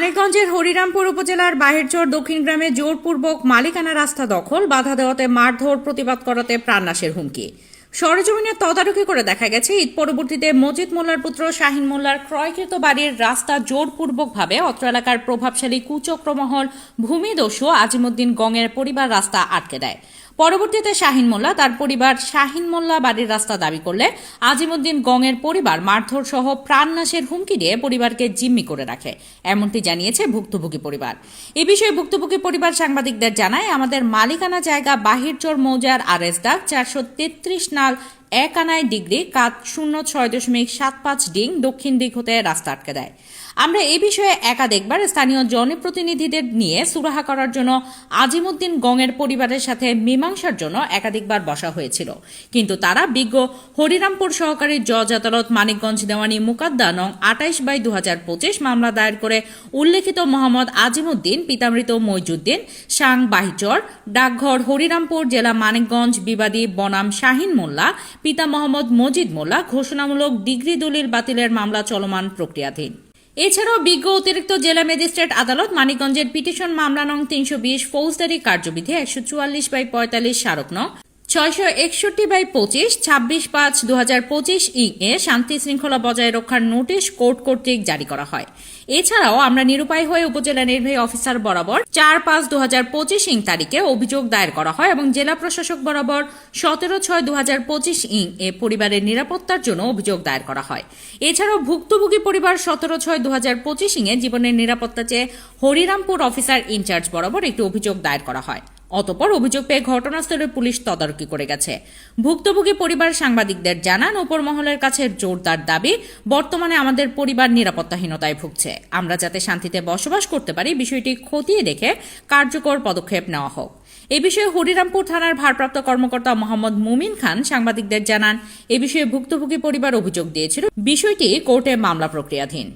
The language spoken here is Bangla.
মানিকগঞ্জের হরিরামপুর উপজেলার বাহিরচর দক্ষিণ গ্রামে জোরপূর্বক মালিকানা রাস্তা দখল, বাধা দেওয়াতে মারধর, প্রতিবাদ করাতে প্রাণনাশের হুমকি। সরেজমিনের তদারকি করে দেখা গেছে, ঈদ পরবর্তীতে মজিদ মোল্লার পুত্র শাহিন মোল্লার ক্রয়কৃত বাড়ির রাস্তা জোরপূর্বকভাবে অত্র এলাকার প্রভাবশালী কুচক্রমহল ভূমিদস্যু আজিমুদ্দিন গঙের পরিবার রাস্তা আটকে দেয়। পরবর্তীতে শাহিন মোল্লা তার পরিবার শাহিন মোল্লা বাড়ির রাস্তা দাবি করলে আজিমুদ্দিন গঙের পরিবার মারধর সহ প্রাণনাশের হুমকি দিয়ে পরিবারকে জিম্মি করে রাখে, এমনটি জানিয়েছে ভুক্তভোগী পরিবার। এ বিষয়ে ভুক্তভোগী পরিবার সাংবাদিকদের জানায়, আমাদের মালিকানা জায়গা বাহিরচর মৌজার আর এস ডাক চারশো তেত্রিশ final এক আনায় ডিগ্রি, কাত শূন্য ছয় দশমিক সাত পাঁচ ডিং দক্ষিণ দিক হতে রাস্তা আটকে দেয়। আমরা এ বিষয়ে একাধিকবার স্থানীয় জনপ্রতিনিধিদের নিয়ে সুরাহা করার জন্য আজিমুদ্দিন গঙের পরিবারের সাথে মীমাংসার জন্য একাধিকবার বসা হয়েছিল। কিন্তু তারা বিজ্ঞ হরিরামপুর সহকারী জজ আদালত মানিকগঞ্জ দেওয়ানি মুকাদ্দা নং আটাইশ বাই দু হাজার পঁচিশ মামলা দায়ের করে উল্লেখিত মোহাম্মদ আজিমুদ্দিন, পিতামৃত মইজুদ্দিন, সাং বাহিচর, ডাকঘর হরিরামপুর, জেলা মানিকগঞ্জ, বিবাদী বনাম শাহিন মোল্লা পিতা মোহাম্মদ মজিদ মোল্লা ঘোষণামূলক ডিগ্রি দলিল বাতিলের মামলা চলমান প্রক্রিয়াধীন। এছাড়াও বিজ্ঞ অতিরিক্ত জেলা ম্যাজিস্ট্রেট আদালত মানিকগঞ্জের পিটিশন মামলা নং তিনশো বিশ ফৌজদারি কার্যবিধি একশো চুয়াল্লিশ বাই পঁয়তাল্লিশ স্মারক নং ছয়শো একষট্টি বাই পঁচিশ, ছাব্বিশ পাঁচ দু হাজার পঁচিশ ই এ শান্তি শৃঙ্খলা বজায় রক্ষার নোটিশ কোর্ট কর্তৃক জারি করা হয়। এছাড়াও আমরা নিরুপায় হয়ে উপজেলা নির্বাহী অফিসার বরাবর চার পাঁচ দু হাজার পঁচিশ ইং তারিখে অভিযোগ দায়ের করা হয় এবং জেলা প্রশাসক বরাবর সতেরো ছয় দু হাজার পঁচিশ ইং এ পরিবারের নিরাপত্তার জন্য অভিযোগ দায়ের করা হয়। এছাড়াও ভুক্তভোগী পরিবার সতেরো ছয় দু হাজার পঁচিশ ইং এ জীবনের নিরাপত্তা চেয়ে হরিরামপুর অফিসার ইনচার্জ বরাবর একটি অভিযোগ দায়ের করা হয়। অতপর অভিযোগ পেয়ে ঘটনাস্থলে পুলিশ তদারকি করে গেছে। ভুক্তভোগী পরিবার সাংবাদিকদের জানান উপর মহলের কাছে জোরদার দাবি, বর্তমানে আমাদের পরিবার নিরাপত্তাহীনতায় ভুগছে। আমরা যাতে শান্তিতে বসবাস করতে পারি, বিষয়টি খতিয়ে দেখে কার্যকর পদক্ষেপ নেওয়া হোক। এ বিষয়ে হরিরামপুর থানার ভারপ্রাপ্ত কর্মকর্তা মোহাম্মদ মুমিন খান সাংবাদিকদের জানান, এ বিষয়ে ভুক্তভোগী পরিবার অভিযোগ দিয়েছিল। বিষয়টি কোর্টে মামলা প্রক্রিয়াধীন।